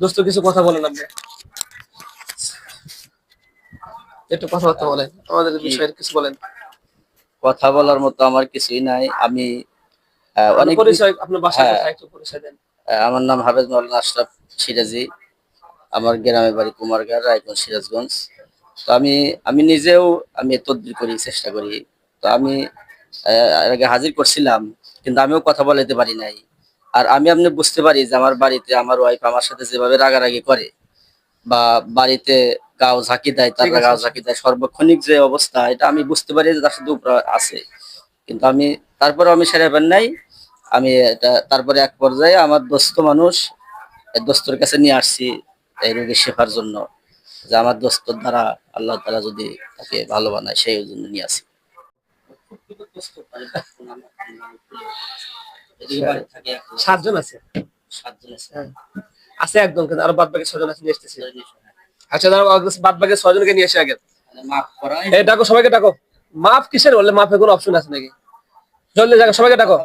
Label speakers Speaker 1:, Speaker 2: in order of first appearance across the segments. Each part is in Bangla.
Speaker 1: দোস্ত কিছু কথা বলেন আপনি। একটু কথাবার্তা বলেন আমাদের বিষয়ে কিছু বলেন।
Speaker 2: কথা বলার মতো আমার কিছুই নাই। আমি আহ, অনেক
Speaker 1: পরিচয় আপনার বাসা
Speaker 2: হ্যাঁ।
Speaker 1: একটু পরিচয় দেন।
Speaker 2: আমার নাম হাফেজ মৌলানা আশরাফ সিরাজি। আমার গ্রামের বাড়ি কুমারগাঁও রায়গঞ্জ সিরাজগঞ্জ। তো আমি আমি নিজেও আমি তদবির করি চেষ্টা করি। তো আমি আগে হাজির করছিলাম কিন্তু আমিও কথা বলাতে পারি নাই। আর আমি আপনি বুঝতে পারি যে আমার বাড়িতে আমার ওয়াইফ আমার সাথে যেভাবে রাগারাগি করে বা বাড়িতে গাও ঝাঁকি দেয়
Speaker 1: আছে।
Speaker 2: গাও ঝাঁকি দেয় সর্বক্ষণিক যে অবস্থা এটা আমি বুঝতে পারি যে তার সাথে আছে। কিন্তু আমি তারপরে আমি সেরে পারি নাই। আমি এটা তারপরে এক পর্যায়ে আমার দোস্ত মানুষ দোস্তর কাছে নিয়ে আসছি এই রোগী শেফার জন্য যে আমার দোস্তর দ্বারা আল্লাহ তালা যদি তাকে ভালো বানায় সেই জন্য নিয়ে আসি।
Speaker 1: সাতজন আছে? আছে। একদম কিন্তু আরও বাদ বাকি ছজন আছে নিয়ে আসতেছি। আচ্ছা দাঁড়াও বাদ বাকি ছজনকে নিয়ে এসে আগে। এই ডাকো সবাইকে ডাকো। মাফ কিসের? বললে মাফের কোনো অপশন আছে নাকি? জলদি সবাইকে ডাকো।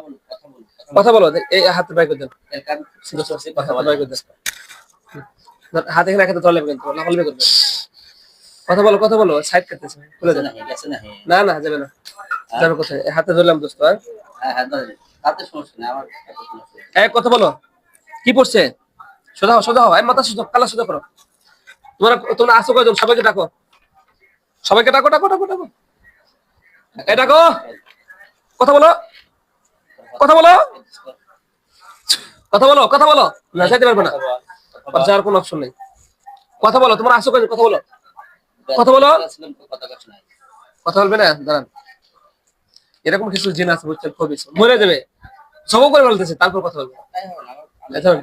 Speaker 1: কথা বলো এই হাতে বাই করে দেন। কথা। হাতে এখানে কিন্তু করবে। কথা বলো কথা বলো সাইড কাটতেছে খুলে দেন। না না যাবে না। যাবে কোথায়? হাতে ধরলাম দোস্ত হ্যাঁ। এই কথা বলো, কি পড়ছে? সোজা হও সোজা হও মাথা সোজা কালা সোজা করো। তোমরা তোমরা আসো কয়জন? সবাইকে ডাকো। সবাইকে ডাকো ডাকো ডাকো ডাকো। এই ডাকো। কথা বলো। কথা বলো। কথা বলো কথা বলো। না, যাইতে পারবে না। যাওয়ার কোনো অপশন নেই। কথা বলো, তোমরা আসো কয়জন? কথা বলো। কথা বলো।
Speaker 2: কথা
Speaker 1: বলবে না? দাঁড়ান। এরকম কিছু জিন আছে, বুঝছেন? খুবই মরে যাবে। সব করে বলতেছে তারপর কথা বলবে।
Speaker 2: না,
Speaker 1: এখন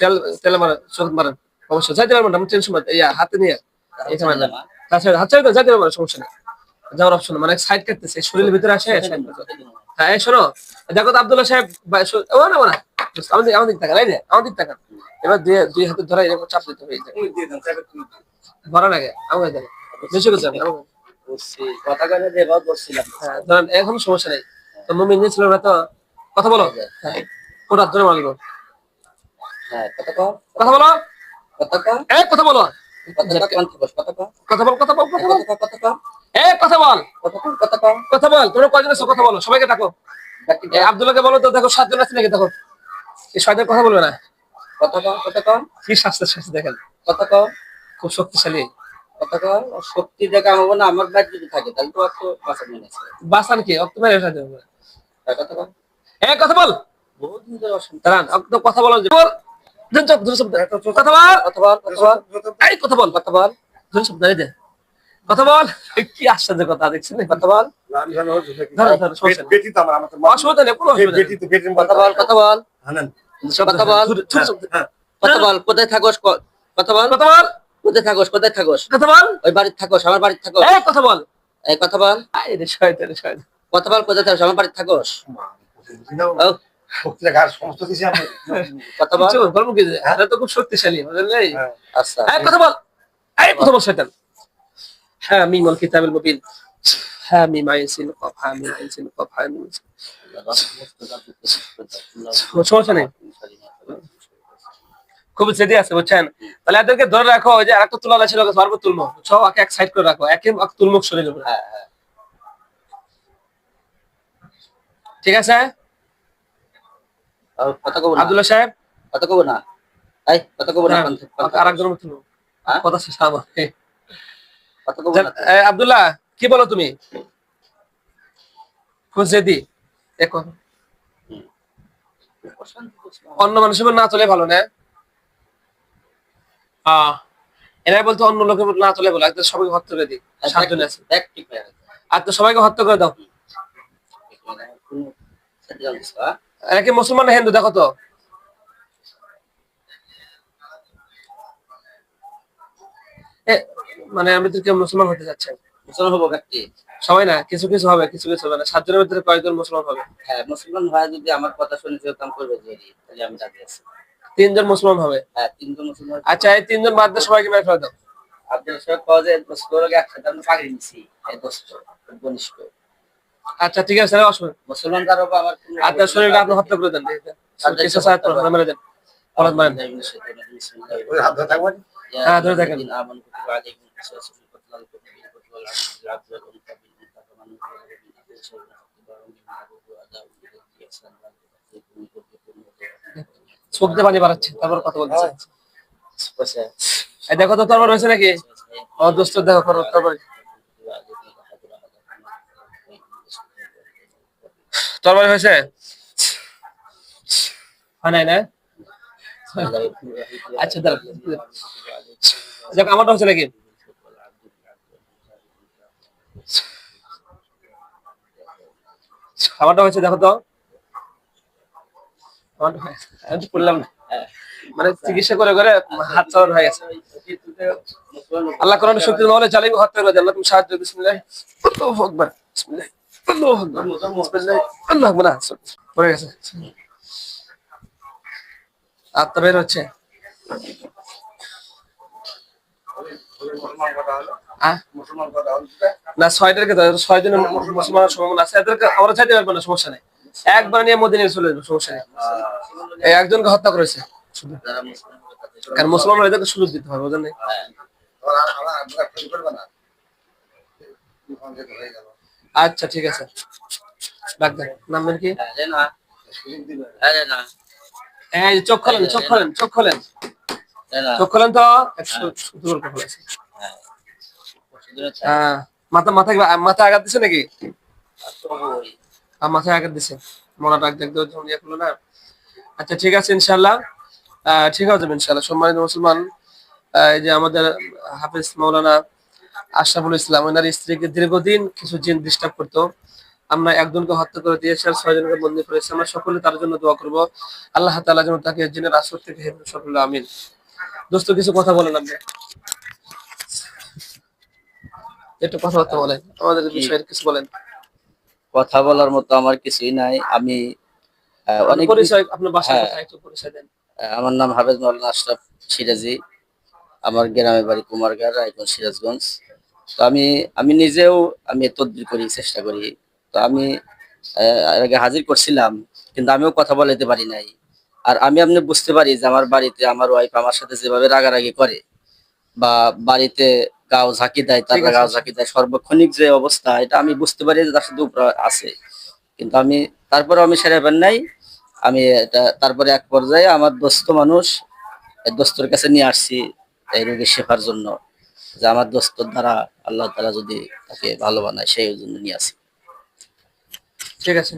Speaker 1: তেল তেল মারেন চোখ মারেন অবশ্যই যাইতে পারবেন না আমি টেনশন ইয়া হাতে নিয়ে এখানে না। তাছাড়া হাত চাইতে যাইতে পারবেন সমস্যা নেই। যাওয়ার অপশন মানে সাইড কাটতেছে শরীরের ভিতরে আসে হ্যাঁ শোনো দেখো তো আব্দুল্লাহ সাহেব বা- শো- ও না ও না আমাদের আমাদের তাকান এই যে আমাদের তাকান এবার দুই দুই হাতে ধরে এরকম চাপ দিতে হবে এই ধরার আগে আমাকে বেশি।
Speaker 2: কথা কথা দিয়ে বলছিলাম।
Speaker 1: হ্যাঁ ধরেন এখন সমস্যা নেই। তো মুমিন যে ছিল তো কথা বলো। হ্যাঁ ওটা ধরে মারলো
Speaker 2: হ্যাঁ, কথা
Speaker 1: বলো।
Speaker 2: কথা
Speaker 1: বলো।
Speaker 2: কথা
Speaker 1: বল কথা বল কথা বল।
Speaker 2: কথা
Speaker 1: বল।
Speaker 2: কথা
Speaker 1: বল তোমরা কয়জন আছো কথা বলো? সবাইকে ডাকো। আব্দুল্লাহকে বলো তো দেখো সাতজন আছে নাকি দেখো। এই কথা বলবে না।
Speaker 2: কথা কও, কথা কও,
Speaker 1: কি স্বাস্থ্য স্বাস্থ্য দেখেন।
Speaker 2: কথা কও,
Speaker 1: খুব শক্তিশালী।
Speaker 2: কথা কও। শক্তি দেখা হবে না আমার যদি থাকে তাহলে তো আর তো বাঁচার আছে।
Speaker 1: বাসান কি? মেরে উঠা
Speaker 2: কথা।
Speaker 1: এই কথা বল
Speaker 2: বহুদিন ধরে অশান্তি।
Speaker 1: দাঁড়ান অক্ত কথা বলো বল ধুন চুপ, ধুন চুপ, কথা বল
Speaker 2: কথা বল,
Speaker 1: এই কথা বল কথা বল ধুন চুপ, দে কথা বল কি আশ্চর্য কথা দেখছেন কথা বল ধরো, ধরো, সমস্যা নেই।
Speaker 3: বেটি তো আমার আমার তো মা-
Speaker 1: অসুবিধা নেই কোনো
Speaker 3: এই
Speaker 1: অসুবিধা নেই
Speaker 3: বেটি তো বেটির
Speaker 2: কথা বল, কথা বল, কথা বল,
Speaker 1: ধুর, চুপ, চুপ,
Speaker 3: হ্যাঁ
Speaker 2: কথা বল, কোথায় থাকোস কথা বল
Speaker 1: কথা বল
Speaker 2: কোথায় থাকোস কোথায় থাকোস
Speaker 1: কথা বল
Speaker 2: ওই বাড়িতে থাকোস আমার বাড়িতে থাকোস
Speaker 1: কথা বল
Speaker 2: এই কথা বল কথা বল কোথায় থাকোস আমার বাড়িতে থাকোস
Speaker 3: সমস্ত কিছু
Speaker 2: কথা বল।
Speaker 1: কিছু কি? যে, তো খুব শক্তিশালী
Speaker 3: হ্যাঁ।
Speaker 2: আচ্ছা
Speaker 1: কথা বল। এই কথা বল শয়তান। হ্যাঁ মিম আল কিতাবিল মুবিন। হ্যাঁ মিম আইসিন কফ হ্যাঁ মিম আইসিন কফ হ্যাঁ সমস্যা নেই। খুব জেদি আছে বুঝছেন? তাহলে এদেরকে ধরে রাখো ওই যে আরেকটা তুলা ছিল বারবার তুলমো ওকে এক সাইড করে রাখো একে তুলমুখ শরীর উপরে।
Speaker 2: হ্যাঁ, হ্যাঁ।
Speaker 1: ঠিক আছে?
Speaker 2: কথা কব
Speaker 1: আব্দুল্লাহ সাহেব?
Speaker 2: কথা কব না। এই কথা কব না
Speaker 1: আরেকজন
Speaker 2: হ্যাঁ?
Speaker 1: কথা শেষ আমার
Speaker 2: কথা কব না।
Speaker 1: আব্দুল্লাহ কি বলো তুমি? এখন অন্য মানুষের উপর না চলে ভালো না? আহ, এরাই বলতো অন্য লোকের উপর না চলে ভালো একদম সবাইকে হত্যা করে দিই। সাতজন আছে।
Speaker 2: হয়ে
Speaker 1: আর তো সবাইকে হত্যা করে দাও।
Speaker 2: কোনো সাথে যাও না, হ্যাঁ?
Speaker 1: এরা কি মুসলমান হিন্দু? দেখো তো। মানে আমি তো কেউ মুসলমান হতে যাচ্ছেন
Speaker 2: মুসলমান হব ব্যক্তি।
Speaker 1: সবাই না কিছু কিছু হবে কিছু কিছু হবে না। সাতজনের ভিতরে কয়েকজন মুসলমান হবে।
Speaker 2: হ্যাঁ মুসলমান ভাই যদি আমার কথা শুনে কেউ কাম করবে তাহলে আমি রাজি আছি।
Speaker 1: তিনজন মুসলমান হবে?
Speaker 2: হ্যাঁ তিনজন মুসলমান
Speaker 1: আচ্ছা এই তিনজন বাদ দিয়ে সবাইকে মেরে ফেলে দাও।
Speaker 2: সাথে কওয়া যায় দোস্ত একসাথে আমরা পাগড়ি নিছি এই দোস্ত ঘনিষ্ঠ।
Speaker 1: আচ্ছা ঠিক আছে অসুবিধা
Speaker 2: মুসলমান কারও আমার
Speaker 1: আপনার শরীরটা আপনি হত্যা করে দেন কিছু সাহায্য মেরে
Speaker 3: ধরে থাকবেন?
Speaker 1: হ্যাঁ, ধরে থাকেন। চোখ দিয়ে পানি বাড়াচ্ছে তারপর কথা বলতেছে দেখো তো তরবার হয়েছে নাকি? ও দোস্ত দেখো করো তরবার তরবার হয়েছে? হয় না? আচ্ছা দাঁড়া। আমারটা হচ্ছে নাকি আমারটা হয়েছে দেখো তো। করলাম না। মানে চিকিৎসা করে করে হাত চালানো হয়ে গেছে। আল্লাহ কোরআন শক্তি মহলে চালিয়ে হাত করে আল্লাহ তুমি সাহায্য বিসমিল্লাহ। বিসমিল্লাহ। আত্মা বের হচ্ছে
Speaker 3: মুসলমান
Speaker 1: আমরা সমস্যা নেই একবার নিয়ে মদিনে চলে সমস্যা একজনকে হত্যা করেছে কারণ মুসলমান এদেরকে সুযোগ দিতে হবে বুঝলেন নাই? আচ্ছা ঠিক আছে। ডাক্তার নামবেন কি? আঘাত দিছে নাকি? মাথায় ডাক আচ্ছা ঠিক আছে ইনশাল্লাহ ঠিক আছে ইনশাল্লাহ সম্মানিত মুসলমান এই যে আমাদের হাফিজ মৌলানা আশরাফুল ইসলাম ওনার স্ত্রীকে দীর্ঘদিন কিছু জিন ডিস্টার্ব করতো। আমরা একজনকে হত্যা করে দিয়েছি আর ছয়জনকে বন্দি করেছি। আমরা সকলে তার জন্য দোয়া করব। আল্লাহ তাআলা যেন তাকে জিনের আসর থেকে হেফাজত সকলে আমিন। দোস্ত কিছু কথা বলেন আপনি? একটু কথাবার্তা বলেন। আমাদের বিষয়ে কিছু বলেন।
Speaker 2: কথা বলার মতো আমার কিছুই নাই। আমি অনেক
Speaker 1: পরিচয় আপনার বাসার
Speaker 2: হ্যাঁ।
Speaker 1: কথা একটু পরিচয় দেন।
Speaker 2: আমার নাম হাফেজ মৌলানা আশরাফ সিরাজি। আমার গ্রামের বাড়ি কুমারগাঁ রায়গঞ্জ সিরাজগঞ্জ। তো আমি আমি নিজেও আমি তদবির করি চেষ্টা করি। তো আমি আগে হাজির করছিলাম কিন্তু আমিও কথা বলাইতে পারি নাই। আর আমি আপনি বুঝতে পারি যে আমার বাড়িতে আমার ওয়াইফ আমার সাথে যেভাবে রাগারাগি করে বা বাড়িতে গাও ঝাঁকি দেয় তার গাও ঝাঁকি দেয় সর্বক্ষণিক যে অবস্থা এটা আমি বুঝতে পারি যে তার সাথে উপর আছে। কিন্তু আমি তারপরে আমি সেরে পান নাই। আমি এটা তারপরে এক পর্যায়ে আমার দোস্ত মানুষ দোস্তর কাছে নিয়ে আসছি এই রোগী শেখার জন্য। যে আমার দোস্ত দ্বারা আল্লাহ তারা যদি তাকে ভালো বানায়, সেই জন্য নিয়ে আসি।
Speaker 1: ঠিক আছে